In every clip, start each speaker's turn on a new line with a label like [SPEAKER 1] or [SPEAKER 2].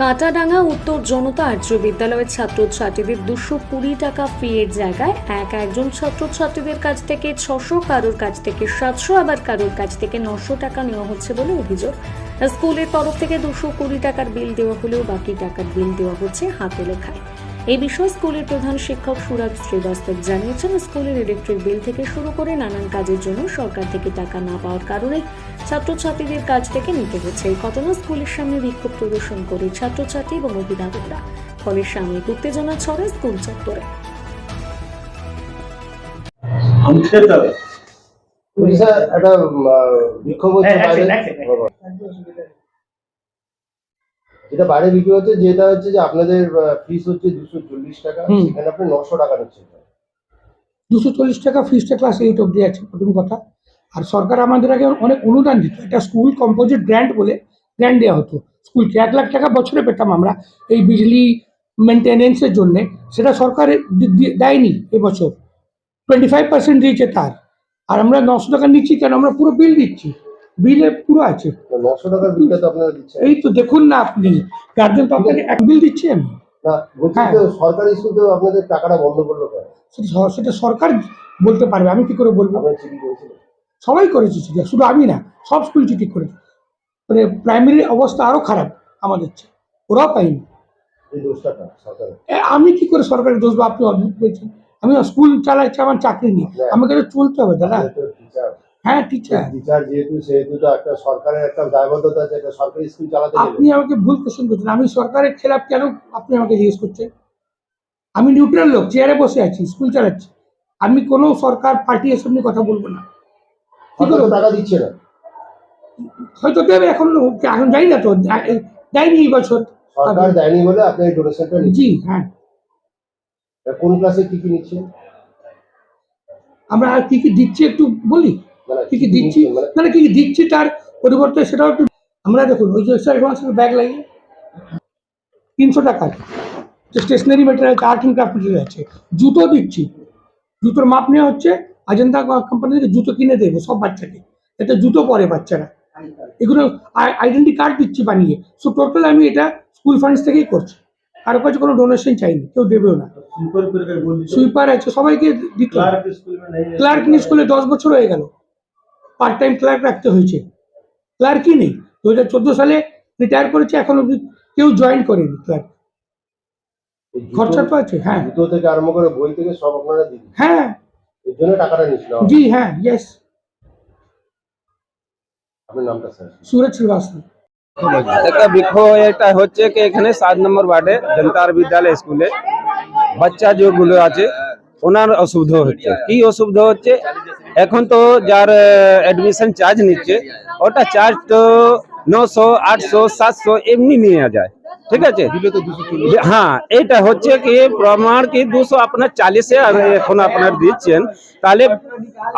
[SPEAKER 1] কাঁটাডাঙ্গা উত্তর জনতা আর্য বিদ্যালয়ের ছাত্রছাত্রীদের দুশো কুড়ি টাকা ফি এর জায়গায় এক একজন ছাত্রছাত্রীদের কাছ থেকে ছশো কারোর কাছ থেকে সাতশো আবার কারোর কাছ থেকে নশো টাকা নেওয়া হচ্ছে বলে অভিযোগ। স্কুলের তরফ থেকে দুশো কুড়ি টাকার বিল দেওয়া হলেও বাকি টাকার বিল দেওয়া হচ্ছে হাতে লেখায়। এই বিষয়ে স্কুলের প্রধান শিক্ষক সুরাজ শ্রীবাস্তব জানিয়েছেন স্কুলের ইলেকট্রিক বিল থেকে শুরু করে নানান কাজের জন্য সরকার থেকে টাকা না পাওয়ার কারণে ছাত্রছাত্রীদের কাছ থেকে নিতে হচ্ছে। এই ঘটনা স্কুলের সামনে বিক্ষোভ প্রদর্শন করে ছাত্রছাত্রী এবং অভিভাবকরা। ফলে সাময়িক উত্তেজনা ছড়ায় স্কুল চত্বরে।
[SPEAKER 2] একটা বিক্ষোভ হচ্ছে
[SPEAKER 3] হ্যাঁ,
[SPEAKER 2] বাইরে
[SPEAKER 3] এক সেকেন্ড, এক
[SPEAKER 2] যেটা বাইরে বিক্রি হচ্ছে যেটা হচ্ছে যে আপনাদের ফিস হচ্ছে দুশো চল্লিশ টাকা। সেখানে আপনি নশো টাকা নিচ্ছেন
[SPEAKER 4] দুশো চল্লিশ টাকা ফিসটা ক্লাস এইট অব্দি আছে প্রথম কথা। আর সরকার আমাদের আগে অনেক অনুদান দিত। এটা স্কুল কম্পোজিট গ্র্যান্ট বলে গ্র্যান্ট দেওয়া হতো। স্কুলকে এক লাখ টাকা বছরে পেতাম আমরা এই বিজলি মেনটেনেন্সের জন্য। সেটা সরকার দেয়নি এবছর। টোয়েন্টি ফাইভ পার্সেন্ট দিয়েছে তার। আর আমরা নশো টাকা নিচ্ছি কেন? আমরা পুরো বিল দিচ্ছি। বিলে পুরো আছে।
[SPEAKER 2] নশো টাকার বিলটা তো আপনারা দিচ্ছেন।
[SPEAKER 4] এই তো দেখুন না আপনি। গার্জেন তো আপনাকে এক বিল দিচ্ছেন
[SPEAKER 2] না বলছি
[SPEAKER 4] হ্যাঁ।
[SPEAKER 2] তো সরকারি স্কুল তো আপনাদের টাকাটা বন্ধ করল কেন?
[SPEAKER 4] সেটা সেটা সরকার বলতে পারবে আমি কি করে বলব?
[SPEAKER 2] আপনার চিঠি করেছিলেন।
[SPEAKER 4] সবাই করেছে চিঠি শুধু আমি না সব স্কুল চিঠি করেছে। মানে প্রাইমারির অবস্থা আরও খারাপ আমাদের চেয়ে। ওরাও পাইনি আমি কি করে সরকারি দোষ বা আপনি অদ্ভুত বলছেন? আমি স্কুল চালাচ্ছি আমার চাকরি নেই। আমাকে তো চলতে হবে দাদা। হ্যাঁ টিচার
[SPEAKER 2] টিচার যেহেতু সেহেতু তো একটা সরকারের একটা দায়বদ্ধতা আছে একটা সরকারি স্কুল চালাতে
[SPEAKER 4] আপনি আমাকে ভুল কোশ্চেন করছেন। আমি সরকারের খেলাফ কেন আপনি আমাকে জিজ্ঞেস করছেন? আমি নিউট্রাল লোক চেয়ারে বসে আছি স্কুল চালাচ্ছি। আমি কোনো সরকার পার্টি এসব নিয়ে কথা বলব না। কি করব?
[SPEAKER 2] টাকা দিচ্ছে না।
[SPEAKER 4] হয়তো দেবে এখন এখন যাই না তো দেয়নি এই বছর।
[SPEAKER 2] সরকার দেয়নি বলে আপনি ডোনেশনটা
[SPEAKER 4] জি হ্যাঁ।
[SPEAKER 2] কোন ক্লাসে কি কি নিচ্ছেন
[SPEAKER 4] আমরা আর কি কি দিচ্ছি একটু বলি?
[SPEAKER 2] মানে
[SPEAKER 4] কি দিচ্ছি
[SPEAKER 2] মানে,
[SPEAKER 4] মানে কি কি দিচ্ছি তার পরিবর্তে সেটাও একটু আমরা দেখুন ওই যে ব্যাগ লাগিয়ে তিনশো টাকার যে স্টেশনারি মেটেরিয়াল আছে আর্ট ক্রাফট মেটেরিয়াল আছে জুতো দিচ্ছি। জুতোর মাপ নেওয়া হচ্ছে আজেন্তা কোম্পানি থেকে জুতো কিনে দেবো সব বাচ্চাকে। এটা জুতো পরে বাচ্চারা। এগুলো আইডেন্টি কার্ড দিচ্ছি বানিয়ে। সো টোটাল আমি এটা স্কুল ফান্ডস থেকেই করছি। কারও কাছে কোনো ডোনেশন চাইনি কেউ দেবেও না। সুইপার আছে সবাইকে ক্লার্ক স্কুলে দশ বছর হয়ে গেল। পার্ট টাইম ক্লার্ক রাখতে হয়েছে। ক্লার্কই নেই। দু হাজার চোদ্দ সালে রিটায়ার করেছে এখন অব্দি কেউ জয়েন করেনি ক্লার্ক খরচা তো আছে হ্যাঁ।
[SPEAKER 2] জুতো থেকে আরম্ভ করে বই থেকে সব আপনারা দিন
[SPEAKER 4] হ্যাঁ।
[SPEAKER 2] এর জন্য টাকাটা
[SPEAKER 4] জি হ্যাঁ ইয়েস
[SPEAKER 2] আপনার নামটা স্যার?
[SPEAKER 4] সুরজ শ্রীবাস্তব।
[SPEAKER 5] একটা বিক্ষোভ এটা হচ্ছে কি এখানে সাত নম্বর ওয়ার্ডে জনতার বিদ্যালয় স্কুলে বাচ্চা যেগুলো আছে ওনার অসুবিধা হচ্ছে। কি অসুবিধা হচ্ছে? এখন তো যার অ্যাডমিশন চার্জ নিচ্ছে ওটা চার্জ তো নশো আটশো সাতশো এমনি নিয়ে যায়। ঠিক আছে? হ্যাঁ এটা হচ্ছে কি প্রমাণ কি দুশো আপনার চালিশে এখন আপনার দিচ্ছেন। তাহলে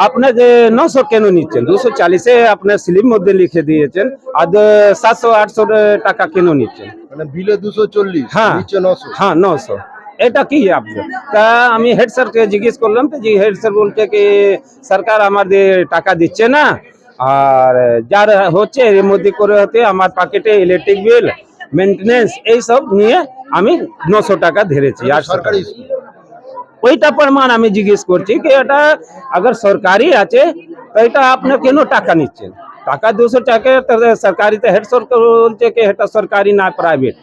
[SPEAKER 5] আপনার যে নশো কেন নিচ্ছেন? দুশো চালিশে আপনার স্লিপ মধ্যে লিখে দিয়েছেন আর সাতশো আটশো টাকা কেন নিচ্ছেন?
[SPEAKER 2] মানে বিলে দুশো চল্লিশ
[SPEAKER 5] হ্যাঁ।
[SPEAKER 2] নশো।
[SPEAKER 5] হ্যাঁ নশো। এটা কি আপনি তা আমি হেড স্যারকে জিজ্ঞেস করলাম তো যে হেড স্যার বলছে কি সরকার আমাদের টাকা দিচ্ছে না। আর যার হচ্ছে এর মধ্যে করে হতে আমার পকেটে ইলেকট্রিক বিল মেনটেন্স এইসব নিয়ে আমি নশো টাকা ধরেছি আর
[SPEAKER 2] সরকারি
[SPEAKER 5] ওইটা প্রমাণ আমি জিজ্ঞেস করছি কি এটা আগর সরকারি আছে তো এটা আপনার কেন টাকা নিচ্ছেন? টাকা দুশো টাকা সরকারিতে হেড সরকার বলছে কি এটা সরকারি না প্রাইভেট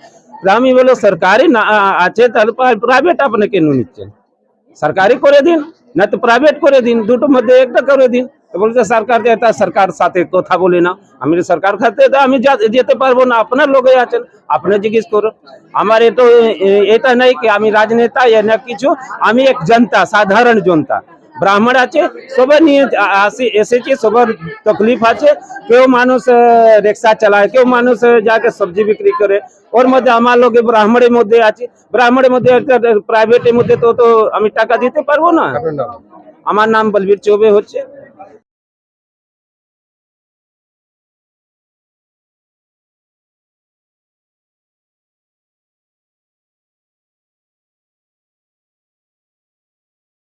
[SPEAKER 5] আমি বলো সরকারি না আছে তাহলে প্রাইভেট আপনি কেন নিচ্ছেন সরকারি করে দিন না তো প্রাইভেট করে দিন দুটোর মধ্যে একটা করে দিন তো বলছে সরকার দেয় তা সরকার সাথে কথা বলি না আমি বলি, সরকার খাতে তো আমি যা- যেতে পারব না আপনার লোকে আছেন আপনি জিজ্ঞেস করুন আমার এ তো এ- এটা নাই কি আমি রাজনেতা এ না কিছু আমি এক জনতা সাধারণ জনতা ব্রাহ্মণ আছে সবাই নিয়ে আ- আসি এসেছি সবার তকলিফ আছে কেউ মানুষ আহ, রিক্সা চালায় কেউ মানুষ আহ, যাকে সবজি বিক্রি করে ওর মধ্যে আমার লোকে ব্রাহ্মণের মধ্যে আছে ব্রাহ্মণের মধ্যে একটা প্রাইভেটের মধ্যে তো তো আমি টাকা দিতে পারব না
[SPEAKER 2] আপনার নাম
[SPEAKER 5] আমার নাম বলবীর চৌবে হচ্ছে